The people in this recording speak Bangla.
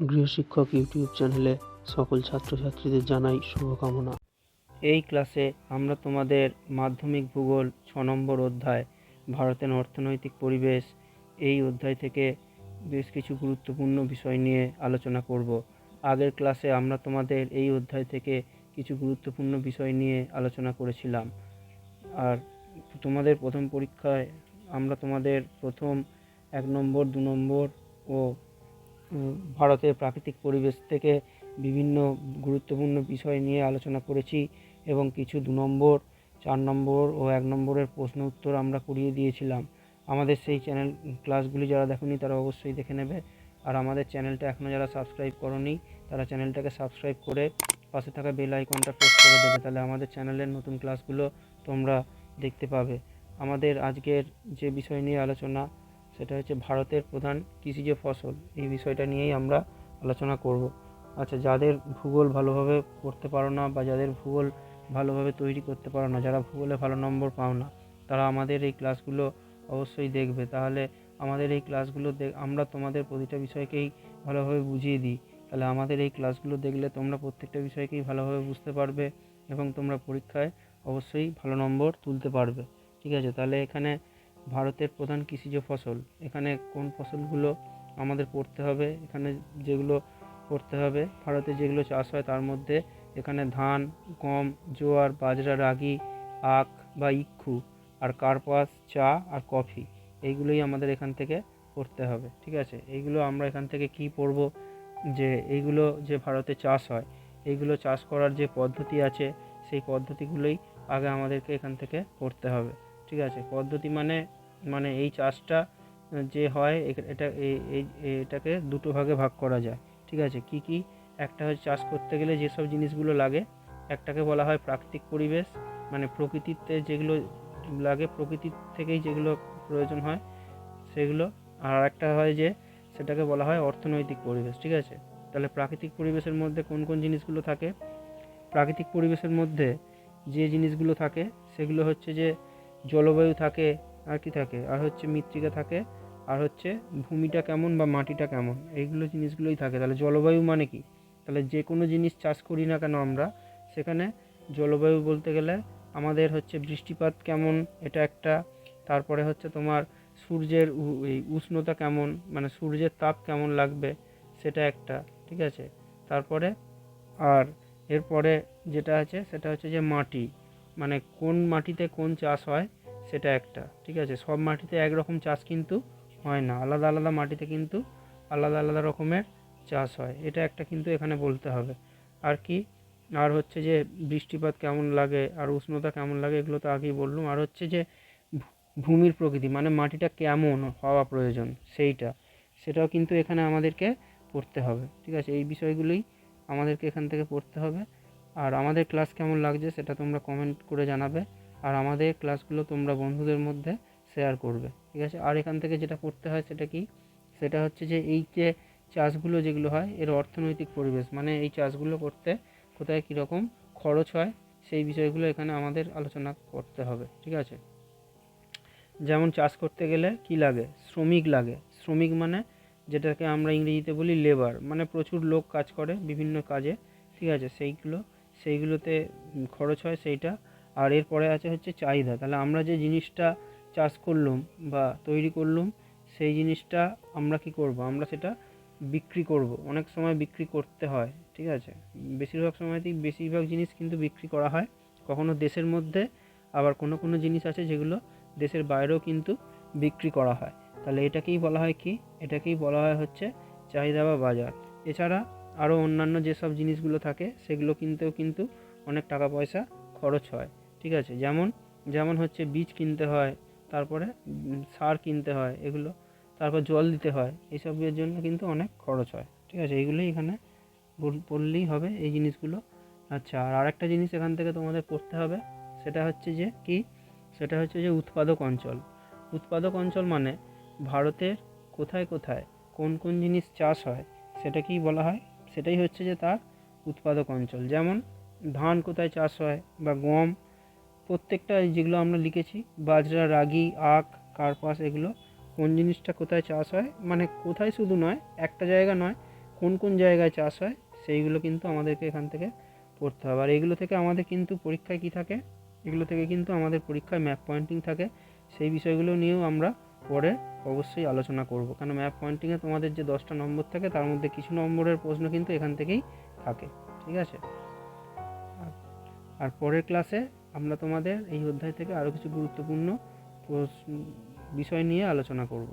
গৃহশিক্ষক ইউটিউব চ্যানেলে সকল ছাত্রছাত্রীদের জানাই শুভকামনা। এই ক্লাসে আমরা তোমাদের মাধ্যমিক ভূগোল ছ নম্বর অধ্যায়, ভারতের অর্থনৈতিক পরিবেশ, এই অধ্যায় থেকে বেশ কিছু গুরুত্বপূর্ণ বিষয় নিয়ে আলোচনা করব। আগের ক্লাসে আমরা তোমাদের এই অধ্যায় থেকে কিছু গুরুত্বপূর্ণ বিষয় নিয়ে আলোচনা করেছিলাম। আর তোমাদের প্রথম পরীক্ষায় আমরা তোমাদের প্রথম এক নম্বর, দু নম্বর ও ভারতের প্রাকৃতিক পরিবেশ থেকে বিভিন্ন গুরুত্বপূর্ণ বিষয় নিয়ে আলোচনা করেছি এবং কিছু দু নম্বর, চার নম্বর ও এক নম্বরের প্রশ্ন উত্তর আমরা করিয়ে দিয়েছিলাম। আমাদের সেই চ্যানেল, ক্লাসগুলি যারা দেখোনি তারা অবশ্যই দেখে নেবে। আর আমাদের চ্যানেলটা এখনও যারা সাবস্ক্রাইব করনি, তারা চ্যানেলটাকে সাবস্ক্রাইব করে পাশে থাকা বেল আইকনটা প্রেস করে দেবে। তাহলে আমাদের চ্যানেলের নতুন ক্লাসগুলো তোমরা দেখতে পাবে। আমাদের আজকের যে বিষয় নিয়ে আলোচনা সেটা হচ্ছে ভারতের প্রধান কৃষিজ ফসল। এই বিষয়টা নিয়েই আমরা আলোচনা করব। আচ্ছা যাদের ভূগোল ভালোভাবে পড়তে পারো না বা যাদের ভূগোল ভালোভাবে তৈরি করতে পারো না, যারা ভূগোলে ভালো নম্বর পাও না, তারা আমাদের এই ক্লাসগুলো অবশ্যই দেখবে। তাহলে আমাদের এই ক্লাসগুলো আমরা তোমাদের প্রতিটা বিষয়কেই ভালোভাবে বুঝিয়ে দিই। তাহলে আমাদের এই ক্লাসগুলো দেখলে তোমরা প্রত্যেকটা বিষয়কেই ভালোভাবে বুঝতে পারবে এবং তোমরা পরীক্ষায় অবশ্যই ভালো নম্বর তুলতে পারবে। ঠিক আছে, তাহলে এখানে ভারতের প্রধান কৃষিজ ফসল। এখানে কোন ফসলগুলো আমাদের পড়তে হবে, এখানে যেগুলো পড়তে হবে, ভারতে যেগুলো চাষ হয় তার মধ্যে এখানে ধান, গম, জোয়ার, বাজরা, রাগি, আখ বা ইক্ষু আর কার্পাস, চা আর কফি এইগুলোই আমাদের এখান থেকে পড়তে হবে, ঠিক আছে? এইগুলো আমরা এখান থেকে কি পড়ব? যে এইগুলো যে ভারতে চাষ হয়, এইগুলো চাষ করার যে পদ্ধতি আছে, সেই পদ্ধতিগুলোই আগে আমাদেরকে এখান থেকে পড়তে হবে। ঠিক আছে? পদ্ধতি মানে মানে এই চাষটা যে হয় এটা এটাকে দুটো ভাগে ভাগ করা যায়। ঠিক আছে? কি কি? একটা হচ্ছে চাষ করতে গেলে যেসব জিনিসগুলো লাগে, একটাকে বলা হয় প্রাকৃতিক পরিবেশ মানে প্রকৃতিতে যেগুলো লাগে প্রকৃতির থেকেই যেগুলো প্রয়োজন হয়, সেগুলো। আর একটা হয় যে, সেটাকে বলা হয় অর্থনৈতিক পরিবেশ। ঠিক আছে? তাহলে প্রাকৃতিক পরিবেশের মধ্যে কোন কোন জিনিসগুলো থাকে? প্রাকৃতিক পরিবেশের মধ্যে যে জিনিসগুলো থাকে, সেগুলো হচ্ছে যে জলবায়ু থাকে, আর কি থাকে? আর হচ্ছে মৃত্তিকা থাকে, আর হচ্ছে ভূমিটা কেমন বা মাটিটা কেমন? এইগুলো জিনিসগুলোই থাকে। তাহলে জলবায়ু মানে কি? তাহলে যে কোনো জিনিস চাষ করি না কেন আমরা? সেখানে জলবায়ু বলতে গেলে আমাদের হচ্ছে বৃষ্টিপাত কেমন, এটা একটা। তারপরে হচ্ছে তোমার সূর্যের এই উষ্ণতা কেমন মানে সূর্যের তাপ কেমন লাগবে, সেটা একটা, ঠিক আছে? তারপরে, আর এরপরে যেটা আছে, সেটা হচ্ছে যে মাটি। মানে কোন মাটিতে কোন চাষ হয় সেটা একটা, ঠিক আছে? সব মাটিতে একরকম চাষ কিন্তু হয় না। আলাদা আলাদা মাটিতে কিন্তু আলাদা আলাদা রকমের চাষ হয়। এটা একটা কিন্তু এখানে বলতে হবে। আর কি? আর হচ্ছে যে বৃষ্টিপাত কেমন লাগে, আর উষ্ণতা কেমন লাগে, এগুলো তো আগেই বললাম। আর হচ্ছে যে ভূমির প্রকৃতি মানে মাটিটা কেমন হওয়া প্রয়োজন, সেইটা, সেটাও কিন্তু এখানে আমাদেরকে পড়তে হবে, ঠিক আছে? এই বিষয়গুলোই আমাদেরকে এখান থেকে পড়তে হবে। আর আমাদের ক্লাস কেমন লাগছে সেটা তোমরা কমেন্ট করে জানাবে। আর আমাদের ক্লাসগুলো তোমরা বন্ধুদের মধ্যে শেয়ার করবে, ঠিক আছে? আর এখান থেকে যেটা করতে হয় সেটা কি? সেটা হচ্ছে যে এই যে চাষগুলো যেগুলো হয়, এর অর্থনৈতিক পরিবেশ মানে এই চাষগুলো করতে কোথায় কীরকম খরচ হয়, সেই বিষয়গুলো এখানে আমাদের আলোচনা করতে হবে, ঠিক আছে? যেমন চাষ করতে গেলে কি লাগে? শ্রমিক লাগে। শ্রমিক মানে যেটাকে আমরা ইংরেজিতে বলি লেবার মানে প্রচুর লোক কাজ করে বিভিন্ন কাজে, ঠিক আছে? সেইগুলো সেইগুলোতে খরচ হয় সেইটা। আর এরপরে আছে হচ্ছে চাহিদা। তাহলে আমরা যে জিনিসটা চাষ করলাম বা তৈরি করলাম, সেই জিনিসটা আমরা কি করব? আমরা সেটা বিক্রি করব। অনেক সময় বিক্রি করতে হয়, ঠিক আছে? বেশিরভাগ সময়তেই বেশিরভাগ জিনিস কিন্তু বিক্রি করা হয়। কখনো দেশের মধ্যে, আবার কোনো কোনো জিনিস আছে যেগুলো দেশের বাইরেও কিন্তু বিক্রি করা হয়। তাহলে এটাকেই বলা হয় কি? এটাকেই বলা হয় হচ্ছে চাহিদা বা বাজার। এছাড়া আরও অন্যান্য যেসব জিনিসগুলো থাকে, সেগুলো কিনতেও কিন্তু অনেক টাকা পয়সা খরচ হয়, ঠিক আছে? যেমন যেমন হচ্ছে বীজ কিনতে হয়, তারপরে সার কিনতে হয়, এগুলো, তারপর জল দিতে হয় এইসবের জন্য কিন্তু অনেক খরচ হয়, ঠিক আছে? এইগুলোই এখানে বললেই হবে এই জিনিসগুলো। আচ্ছা আর আরেকটা জিনিস এখান থেকে তোমাদের পড়তে হবে, সেটা হচ্ছে যে কি? সেটা হচ্ছে যে উৎপাদক অঞ্চল। উৎপাদক অঞ্চল মানে ভারতের কোথায় কোথায় কোন কোন জিনিস চাষ হয়, সেটাকেই বলা হয় সেটাই হচ্ছে যে তার উৎপাদক অঞ্চল। যেমন ধান কোথায় চাষ হয় বা গম, প্রত্যেকটা যেগুলো আমরা লিখেছি, বাজরা, রাগি, আখ, কার্পাস, এগুলো কোন জিনিসটা কোথায় চাষ হয়? মানে কোথায় শুধু নয়, একটা জায়গা নয়, কোন কোন জায়গায় চাষ হয়, সেইগুলো কিন্তু আমাদেরকে এখান থেকে পড়তে হবে। আর এগুলো থেকে আমাদের কিন্তু পরীক্ষায় কী থাকে? এগুলো থেকে কিন্তু আমাদের পরীক্ষায় ম্যাপ পয়েন্টিং থাকে। সেই বিষয়গুলো নিয়েও আমরা পরে অবশ্যই আলোচনা করব। কেন ম্যাপ পয়েন্টিংয়ে তোমাদের যে দশটা নম্বর থাকে, তার মধ্যে কিছু নম্বরের প্রশ্ন কিন্তু এখান থেকেই থাকে। ঠিক আছে? আর- পরের ক্লাসে আমরা তোমাদের এই অধ্যায় থেকে আরও কিছু গুরুত্বপূর্ণ বিষয় নিয়ে আলোচনা করব।